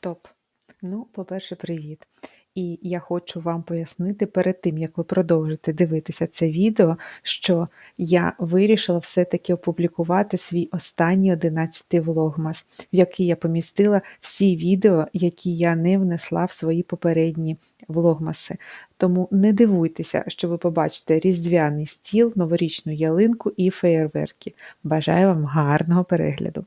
Топ. Ну, по-перше, привіт. І я хочу вам пояснити перед тим, як ви продовжите дивитися це відео, що я вирішила все-таки опублікувати свій останній 11-й влогмас, в який я помістила всі відео, які я не внесла в свої попередні влогмаси. Тому не дивуйтеся, що ви побачите різдвяний стіл, новорічну ялинку і феєрверки. Бажаю вам гарного перегляду.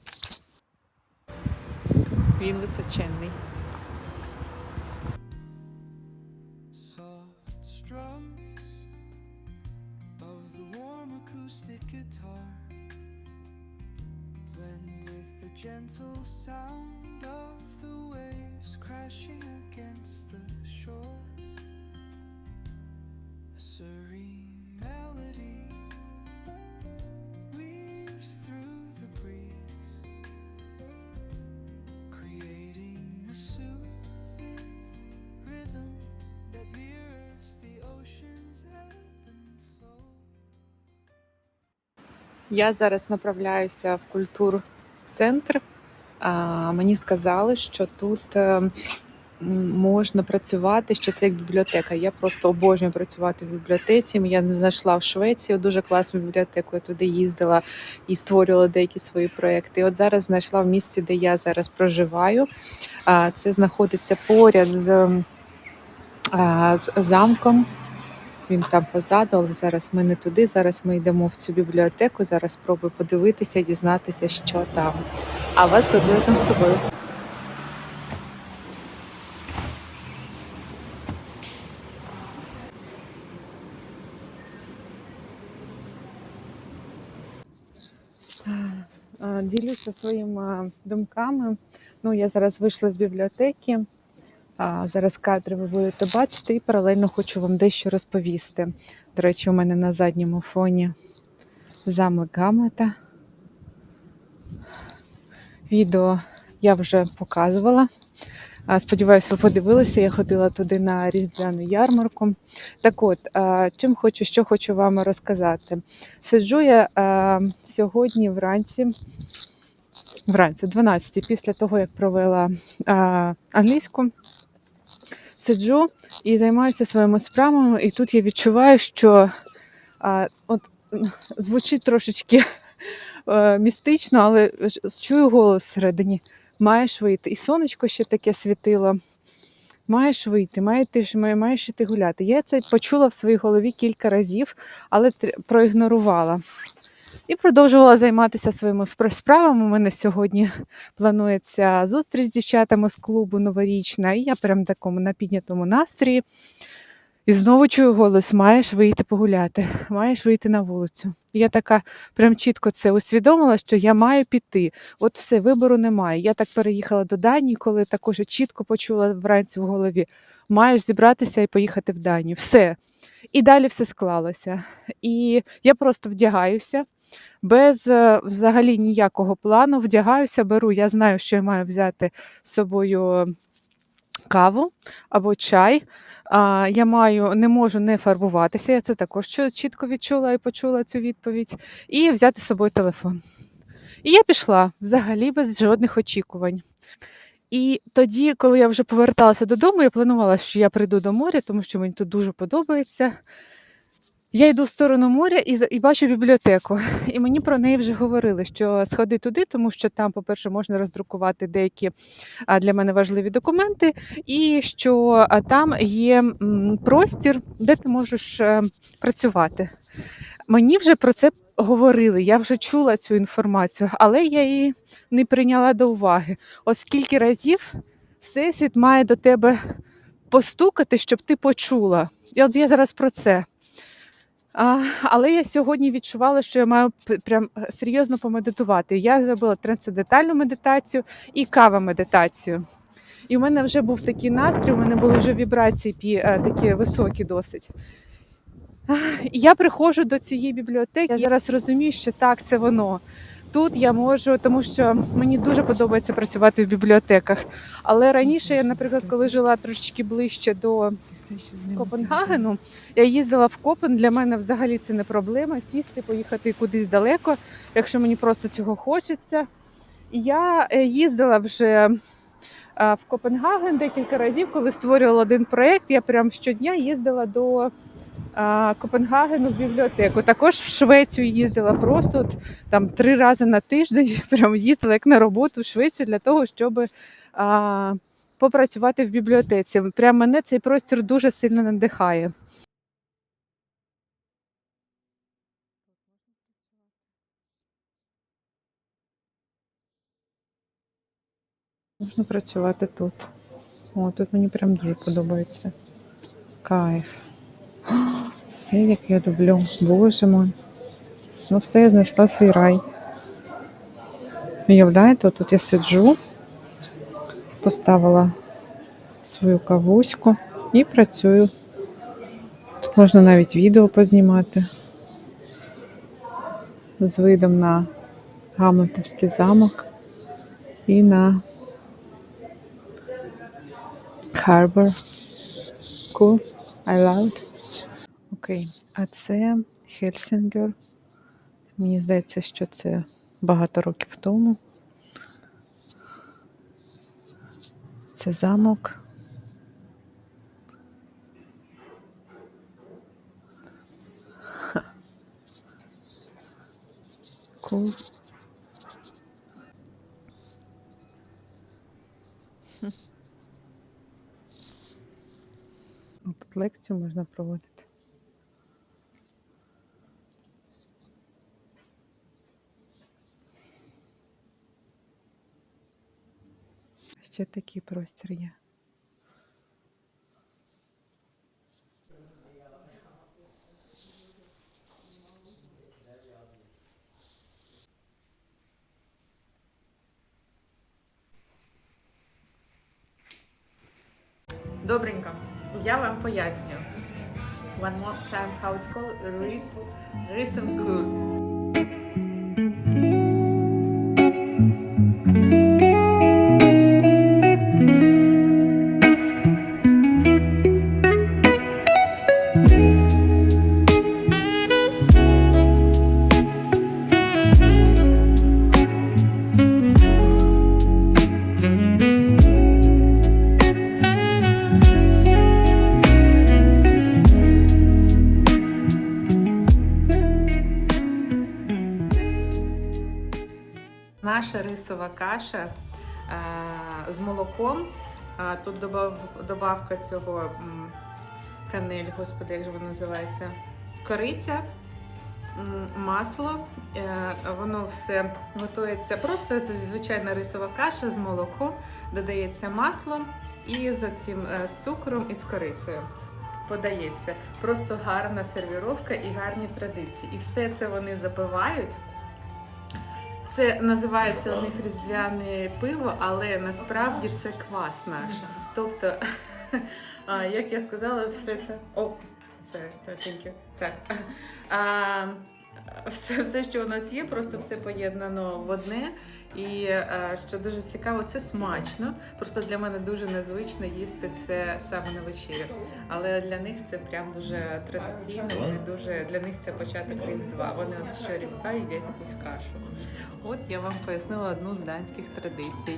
With the gentle sound of the waves crashing Я зараз направляюся в культур-центр. Мені сказали, що тут е, можна працювати, що це як бібліотека. Я просто обожнюю працювати в бібліотеці. Я знайшла в Швеції дуже класну бібліотеку. Я туди їздила і створювала деякі свої проекти. От зараз знайшла в місці, де я зараз проживаю. Це знаходиться поряд з, з замком. Він там позаду, але зараз ми не туди. Зараз ми йдемо в цю бібліотеку. Зараз спробую подивитися дізнатися, що там. А вас беру разом з собою. Ділюся своїми думками. Ну, я зараз вийшла з бібліотеки. Зараз кадри ви будете бачити, і паралельно хочу вам дещо розповісти. До речі, у мене на задньому фоні замок Гамлета. Відео я вже показувала. Сподіваюся, ви подивилися. Я ходила туди на різдвяну ярмарку. Так от, чим хочу, що хочу вам розказати. Сиджу я сьогодні вранці, вранці, о 12 після того, як провела а, англійську. Сиджу і займаюся своїми справами, і тут я відчуваю, що а, от звучить трошечки е, містично, але чую голос всередині. Маєш вийти. І сонечко ще таке світило. Маєш вийти, маєш, маєш іти гуляти. Я це почула в своїй голові кілька разів, але проігнорувала. І продовжувала займатися своїми справами. У мене сьогодні планується зустріч з дівчатами з клубу новорічна, і я прям такому на піднятому настрої. І знову чую голос: маєш вийти погуляти, маєш вийти на вулицю. І Я така прям чітко це усвідомила, що я маю піти. От все, вибору немає. Я так переїхала до Данії, коли також чітко почула вранці в голові: маєш зібратися і поїхати в Данію. Все. І далі все склалося. І я просто вдягаюся. Без е, взагалі ніякого плану вдягаюся, беру. Я знаю, що я маю взяти з собою каву або чай. Я маю, не можу не фарбуватися. Я це також чітко відчула і почула цю відповідь. І взяти з собою телефон. І я пішла взагалі без жодних очікувань. І тоді, коли я вже поверталася додому, я планувала, що я прийду до моря, тому що мені тут дуже подобається. Я йду в сторону моря і, і бачу бібліотеку. І мені про неї вже говорили, що сходи туди, тому що там, по-перше, можна роздрукувати деякі для мене важливі документи, і що там є простір, де ти можеш е, працювати. Мені вже про це говорили, я вже чула цю інформацію, але я її не прийняла до уваги. Оскільки разів всесвіт має до тебе постукати, щоб ти почула. І от я зараз про це. А, але я сьогодні відчувала, що я маю прям серйозно помедитувати. Я зробила трансцендентальну медитацію і кава медитацію. І у мене вже був такий настрій, у мене були вже вібрації е, такі високі досить. Я приходжу до цієї бібліотеки. Я зараз розумію, що так, це воно. Тут я можу, тому що мені дуже подобається працювати в бібліотеках. Але раніше я, наприклад, коли жила трошечки ближче до Копенгагену, я їздила в Копен. Для мене взагалі це не проблема. Сісти, поїхати кудись далеко, якщо мені просто цього хочеться. Я е, їздила вже в Копенгаген декілька разів, коли створювала один проєкт, я прям щодня їздила до Копенгагену в бібліотеку. Також в Швецію їздила просто от, там три рази на тиждень. Прям їздила як на роботу в Швецію для того, щоб а, попрацювати в бібліотеці. Прям мене цей простір дуже сильно надихає. Можна працювати тут. О, тут мені прям дуже подобається. Кайф. Все, як я люблю. Боже мой. Ну, все, я знайшла свій рай. Уявляєте, тут я сиджу, поставила свою кавуську і працюю. Тут можна навіть відео познімати з видом на Гамлетовський замок і на Harbor. Cool. I love it. Окей. А це Хельсінгер. Мені здається, що це багато років тому. Це замок. Ха. Cool. Тут лекцію можна проводити. Ще такий простір є. Добренько. Я вам поясню. One more time how it's called. Ris, Risen cool. Каша е, з молоком. Тут добав, добавка цього канель, господи, як же воно називається? Кориця, масло. Е, воно все готується просто звичайна рисова каша з молоком, додається масло і за цим е, з цукром і з корицею. Подається. Просто гарна сервіровка і гарні традиції. І все це вони запивають. Це називається у них різдвяне пиво, але насправді це квас наш. Тобто, як я сказала, все це. О, you. Так. Все, все, що у нас є, просто все поєднано в одне. І що дуже цікаво, це смачно. Просто для мене дуже незвично їсти це саме на вечерю. Але для них це прям дуже традиційно. Вони дуже для них це початок різдва. Вони от що різдва їдять якусь кашу. От я вам пояснила одну з данських традицій.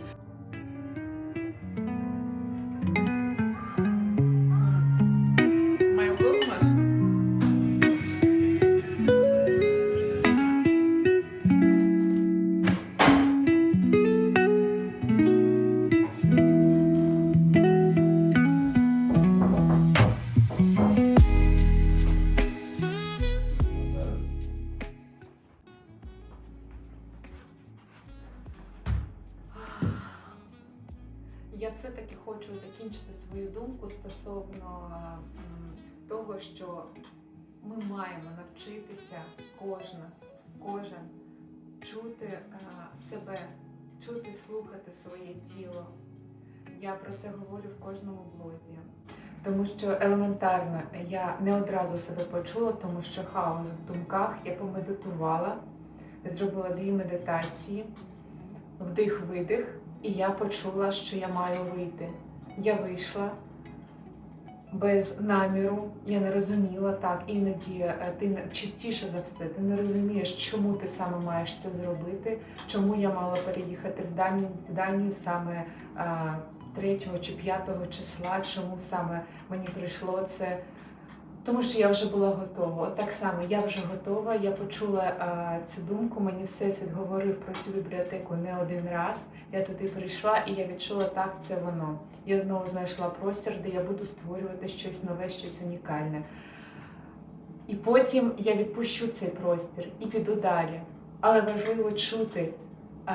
Своє тіло. Я про це говорю в кожному блозі. Тому що елементарно я не одразу себе почула, тому що хаос в думках я помедитувала, зробила дві медитації, вдих-видих, і я почула, що я маю вийти. Я вийшла без наміру, я не розуміла так. Іноді е, ти частіше за все, ти не розумієш, чому ти саме маєш це зробити, чому я мала переїхати в Данію, в Данію саме е, 3 чи 5 числа. Чому саме мені прийшло це? Тому що я вже була готова. От так само я вже готова. Я почула а, цю думку. Мені всесвіт говорив про цю бібліотеку не один раз. Я туди прийшла і я відчула так, це воно. Я знову знайшла простір, де я буду створювати щось нове, щось унікальне. І потім я відпущу цей простір і піду далі. Але важливо чути. а,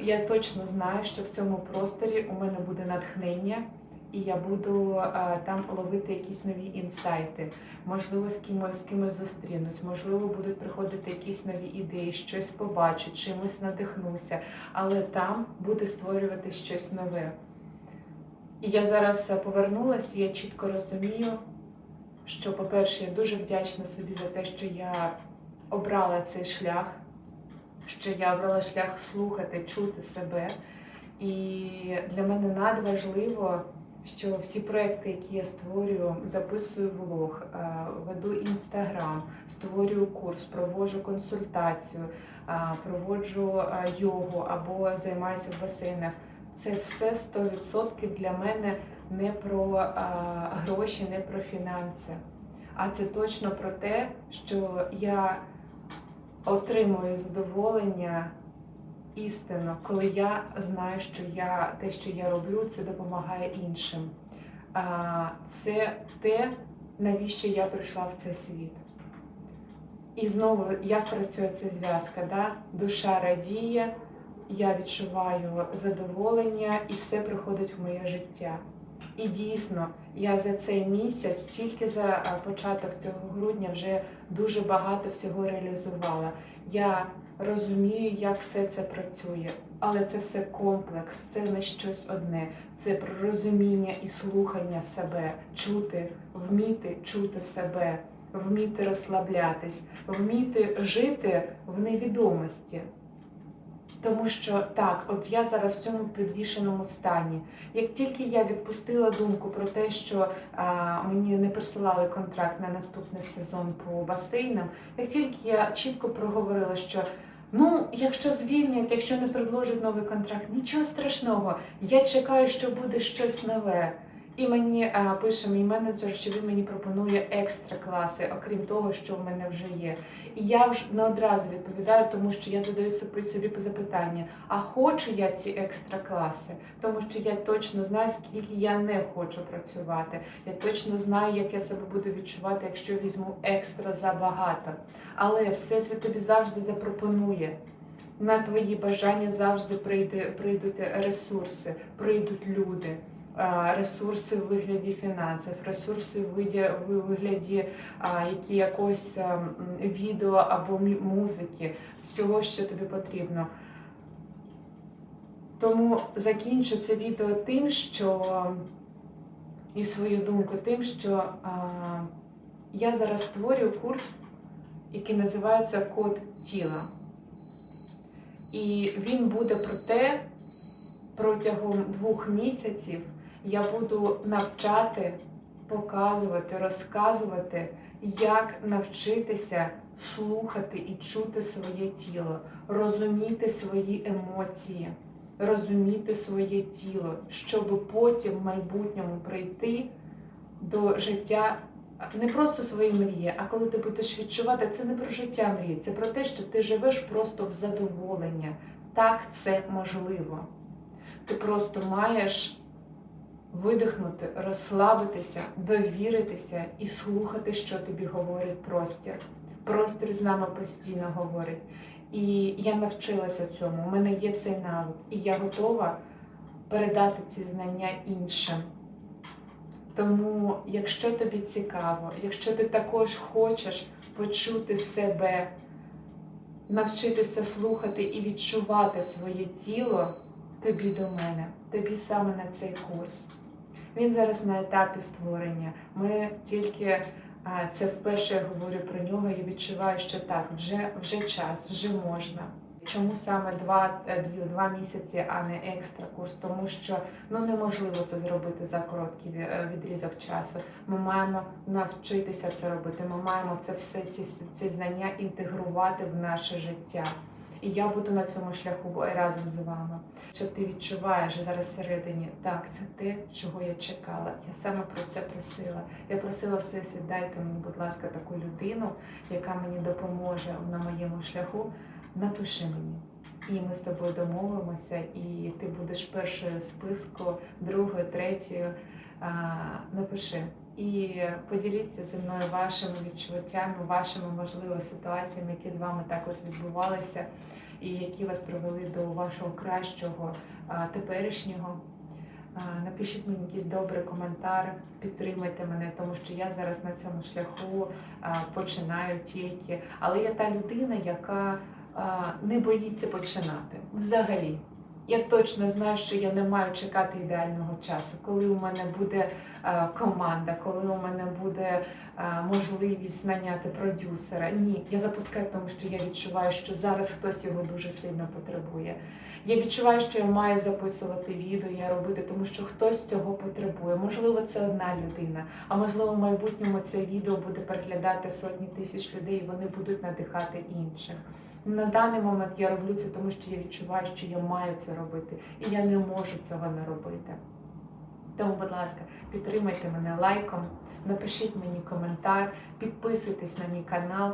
Я точно знаю, що в цьому просторі у мене буде натхнення, і я буду а, там ловити якісь нові інсайти. Можливо, з кимось з кимось зустрінусь, можливо, будуть приходити якісь нові ідеї, щось побачу, чимось надихнуся, але там буде створювати щось нове. І я зараз е, повернулася, я чітко розумію, що, по-перше, я дуже вдячна собі за те, що я обрала цей шлях, що я обрала шлях слухати, чути себе. І для мене надважливо, що всі проекти, які я створюю, записую влог, е, веду інстаграм, створюю курс, проводжу консультацію, е, проводжу е, йогу або займаюся в басейнах. Це все 100% для мене не про гроші, не про фінанси. А це точно про те, що я отримую задоволення істинно, коли я знаю, що я те, що я роблю, це допомагає іншим. Це те, навіщо я прийшла в цей світ. І знову, як працює ця зв'язка? Да? Душа радіє, я відчуваю задоволення, і все приходить в моє життя. І дійсно, я за цей місяць, тільки за початок цього грудня, вже дуже багато всього реалізувала. Я розумію, як все це працює, але це все комплекс, це не щось одне. Це про розуміння і слухання себе, чути, вміти чути себе, вміти розслаблятись, вміти жити в невідомості. Тому що так, от я зараз в цьому підвішеному стані. Як тільки я відпустила думку про те, що а, мені не присилали контракт на наступний сезон по басейнам, як тільки я чітко проговорила, що ну, якщо звільнять, якщо не предложать новий контракт, нічого страшного, я чекаю, що буде щось нове. І мені а, пише мій менеджер, що він мені пропонує екстра класи, окрім того, що в мене вже є. І я вже не одразу відповідаю, тому що я задаю собі запитання: а хочу я ці екстра класи? Тому що я точно знаю, скільки я не хочу працювати. Я точно знаю, як я себе буду відчувати, якщо візьму екстра забагато. Але всесвіт тобі завжди запропонує. На твої бажання завжди прийдуть ресурси, прийдуть люди. Ресурси в вигляді фінансів, ресурси в вигляді якогось відео або музики, всього, що тобі потрібно. Тому закінчу це відео тим, що і свою думку тим, що а, я зараз створюю курс, який називається Код тіла. І він буде про те, протягом двох місяців я буду навчати, показувати, розказувати, як навчитися слухати і чути своє тіло, розуміти свої емоції, розуміти своє тіло, щоб потім в майбутньому прийти до життя не просто свої мрії, а коли ти будеш відчувати, це не про життя мрії, це про те, що ти живеш просто в задоволення. Так, це можливо. Ти просто маєш видихнути, розслабитися, довіритися і слухати, що тобі говорить простір. Простір з нами постійно говорить. І я навчилася цьому. У мене є цей навик, і я готова передати ці знання іншим. Тому, якщо тобі цікаво, якщо ти також хочеш почути себе, навчитися слухати і відчувати своє тіло, тобі до мене, тобі саме на цей курс. Він зараз на етапі створення. Ми тільки це вперше я говорю про нього і відчуваю, що так, вже, вже час, вже можна. Чому саме два, е, дві, два місяці, а не екстра курс? Тому що ну неможливо це зробити за короткий е, відрізок часу. Ми маємо навчитися це робити. Ми маємо це все ці, ці знання інтегрувати в наше життя. І я буду на цьому шляху разом з вами. Що ти відчуваєш зараз всередині, так, це те, чого я чекала. Я саме про це просила. Я просила Всесвіт, дайте мені, будь ласка, таку людину, яка мені допоможе на моєму шляху. Напиши мені. І ми з тобою домовимося, і ти будеш першою в списку, другою, третьою. Напиши. І поділіться зі мною вашими відчуттями, вашими можливо ситуаціями, які з вами так от відбувалися, і які вас привели до вашого кращого теперішнього. Напишіть мені якийсь добрий коментар, підтримайте мене, тому що я зараз на цьому шляху починаю тільки. Але я та людина, яка не боїться починати взагалі. Я точно знаю, що я не маю чекати ідеального часу, коли у мене буде е, команда, коли у мене буде е, можливість наняти продюсера. Ні, я запускаю, тому що я відчуваю, що зараз хтось його дуже сильно потребує. Я відчуваю, що я маю записувати відео, я робити, тому що хтось цього потребує. Можливо, це одна людина, а можливо, в майбутньому це відео буде переглядати сотні тисяч людей, і вони будуть надихати інших. На даний момент я роблю це, тому що я відчуваю, що я маю це робити, і я не можу цього не робити. Тому, будь ласка, підтримайте мене лайком, напишіть мені коментар, підписуйтесь на мій канал.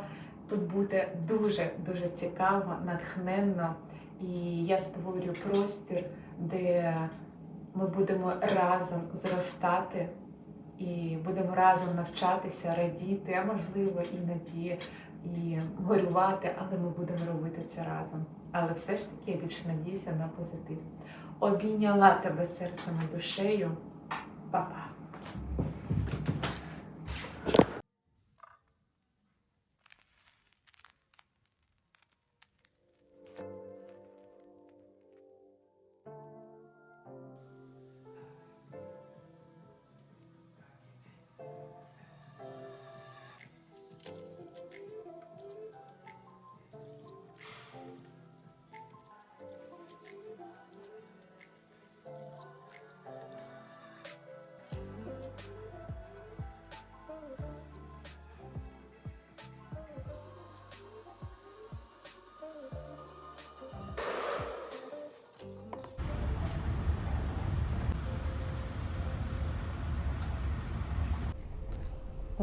Тут буде дуже дуже цікаво, натхненно, і я створю простір, де ми будемо разом зростати і будемо разом навчатися, радіти, а можливо іноді і горювати, але ми будемо робити це разом. Але все ж таки я більше надіюся на позитив. Обійняла тебе серцем і душею.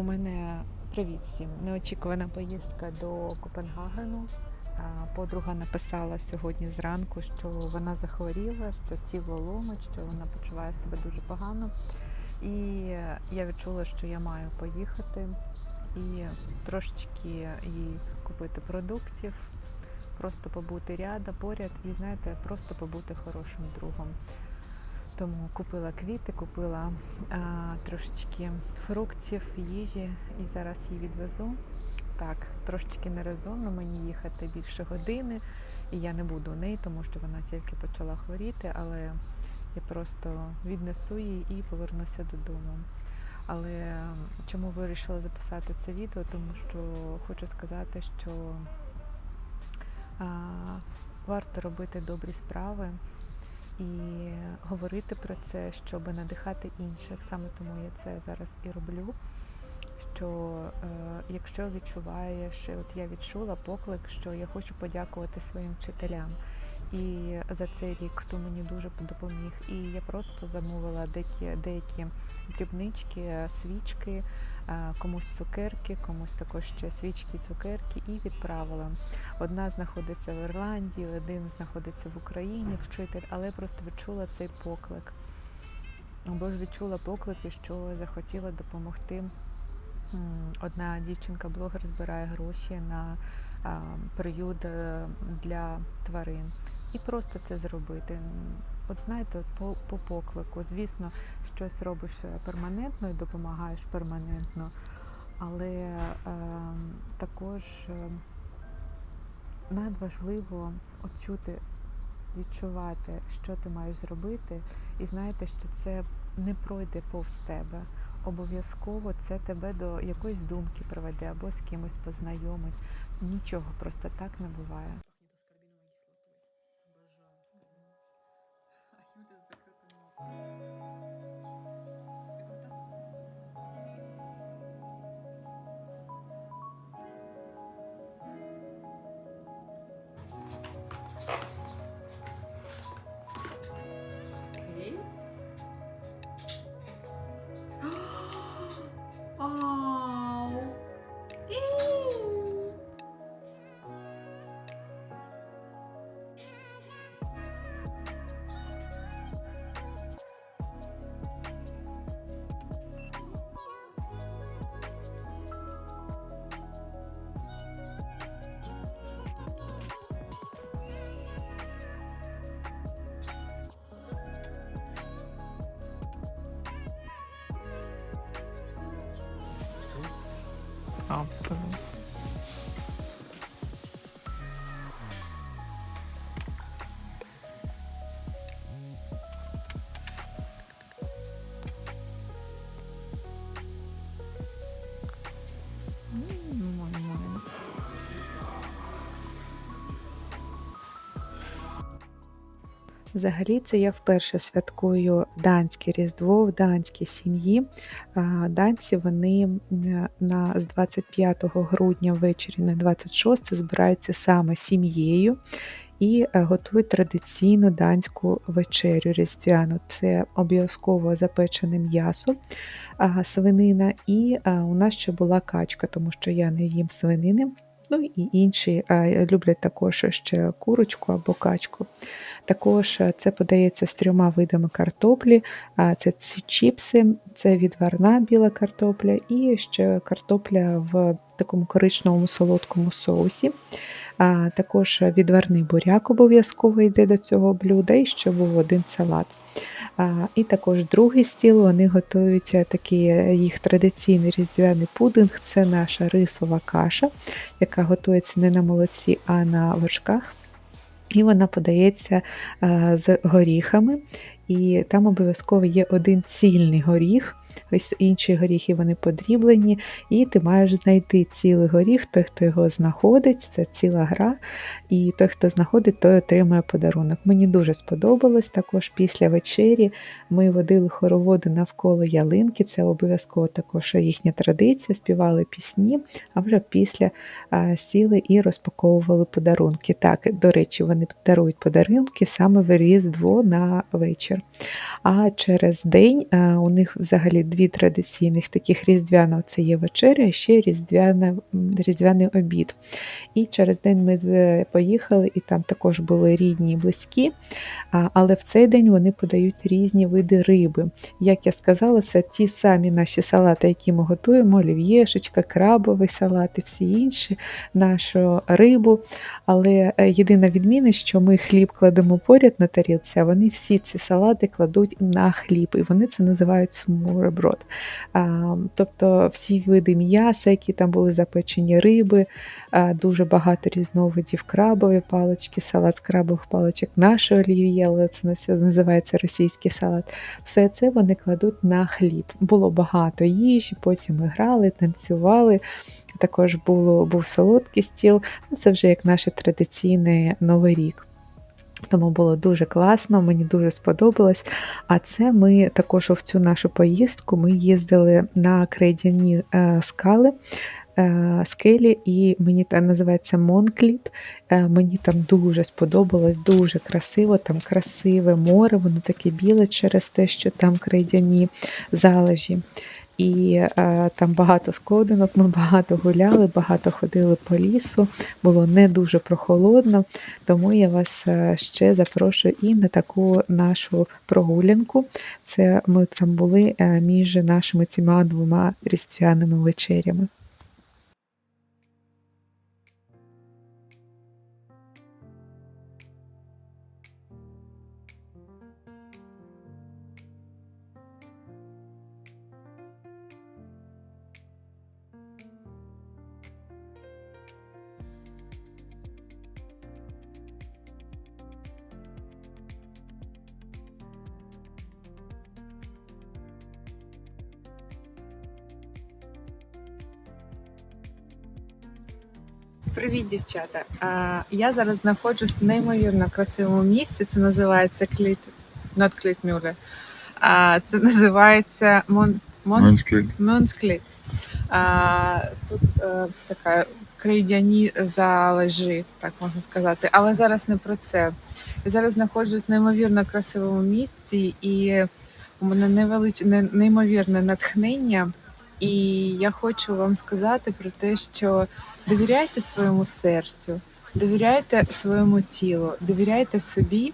У мене привіт всім. Неочікувана поїздка до Копенгагену. Подруга написала сьогодні зранку, що вона захворіла, що тіло ломить, що вона почуває себе дуже погано. І я відчула, що я маю поїхати і трошечки їй купити продуктів, просто побути рядом, поряд і знаєте, просто побути хорошим другом. Тому купила квіти, купила а, трошечки фруктів, їжі і зараз її відвезу. Так, трошечки нерезонно мені їхати більше години, і я не буду у неї, тому що вона тільки почала хворіти, але я просто віднесу її і повернуся додому. Але чому вирішила записати це відео? Тому що хочу сказати, що а, варто робити добрі справи і говорити про це, щоб надихати інших. Саме тому я це зараз і роблю. Що е, якщо відчуваєш, от я відчула поклик, що я хочу подякувати своїм вчителям. І за цей рік хто мені дуже допоміг. І я просто замовила деякі, деякі дрібнички, свічки, комусь цукерки, комусь також ще свічки, цукерки, і відправила. Одна знаходиться в Ірландії, один знаходиться в Україні, вчитель, але просто відчула цей поклик. Бо ж відчула поклики, що захотіла допомогти. Одна дівчинка-блогер збирає гроші на а, приют е, для тварин. І просто це зробити. От знаєте, по, по поклику. Звісно, щось робиш перманентно і допомагаєш перманентно, але е, також е, надважливо от чути, відчувати, що ти маєш зробити, і знаєте, що це не пройде повз тебе. Обов'язково це тебе до якоїсь думки приведе або з кимось познайомить. Нічого просто так не буває. Absolutely. Взагалі, це я вперше святкую данське Різдво в данській сім'ї. Данці вони на з 25 грудня ввечері на 26 збираються саме сім'єю і е, готують традиційну данську вечерю різдвяну. Це обов'язково запечене м'ясо, свинина, і у нас ще була качка, тому що я не їм свинини. Ну і інші е, люблять також ще курочку або качку. Також е, це подається з трьома видами картоплі. Це чіпси, це відварна біла картопля і ще картопля в такому коричневому солодкому соусі. Також відварний буряк обов'язково йде до цього блюда, і ще був один салат. І також другий стіл вони готують е, такий е, їх традиційний різдвяний пудинг. Це наша рисова каша, яка готується не на молоці, а на вершках. І вона подається е, з горіхами, і там обов'язково є один цільний горіх. Ось інші горіхи вони подріблені, і ти маєш знайти цілий горіх. Той, хто його знаходить, це ціла гра. І той, хто знаходить, той отримує подарунок. Мені дуже сподобалось. Також після вечері ми водили хороводи навколо ялинки. Це обов'язково також їхня традиція, співали пісні, а вже після сіли і розпаковували подарунки. Так, до речі, вони дарують подарунки саме в Різдво на вечір. А через день у них взагалі дві традиційних таких різдвяного це є вечеря, і ще різдвяна, різдвяний обід. І через день ми поїхали, і там також були рідні і близькі. Але в цей день вони подають різні види риби. Як я сказала, це ті самі наші салати, які ми готуємо: олів'єшечка, крабовий салат і всі інші, нашу рибу. Але е, єдина відмінність, що ми хліб кладемо поряд на тарілці, а вони всі ці салати кладуть на хліб, і вони це називають смореброд. А, Тобто всі види м'яса, які там були запечені риби, а, дуже багато різновидів крабові палички, салат з крабових паличок, наше олів'є, але це називається російський салат. Все це вони кладуть на хліб. Було багато їжі, потім ми грали, танцювали. Також було, був солодкий стіл. Ну, Це вже як наш традиційний Новий рік. Тому було дуже класно, мені дуже сподобалось. А це ми також в цю нашу поїздку ми їздили на крейдяні е, скали. е, Скелі, і мені там називається Монкліт. Е, Мені там дуже сподобалось, дуже красиво. Там красиве море, воно таке біле через те, що там крейдяні залежі. І е, там багато сходинок, ми багато гуляли, багато ходили по лісу. Було не дуже прохолодно, тому я вас е, ще запрошую і на таку нашу прогулянку. Це ми там були е, між нашими цими двома різдвяними вечерями. Привіт, дівчата! Я зараз знаходжусь в неймовірно красивому місці. Це називається Кліт, not Клітмюле. Це називається Мон, Мон, Монсклик. Тут е, така крейдяні залежі, так можна сказати. Але зараз не про це. Я зараз знаходжусь в неймовірно красивому місці, і у мене невеличне неймовірне натхнення. І я хочу вам сказати про те, що довіряйте своєму серцю, довіряйте своєму тілу, довіряйте собі.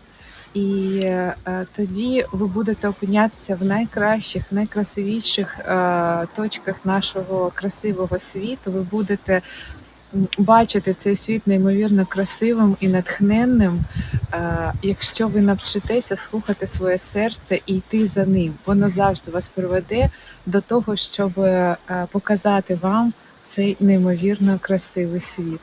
І е, тоді ви будете опинятися в найкращих, найкрасивіших е, точках нашого красивого світу. Ви будете бачити цей світ неймовірно красивим і натхненним, е, якщо ви навчитеся слухати своє серце і йти за ним. Воно завжди вас приведе до того, щоб е, показати вам цей неймовірно красивий світ.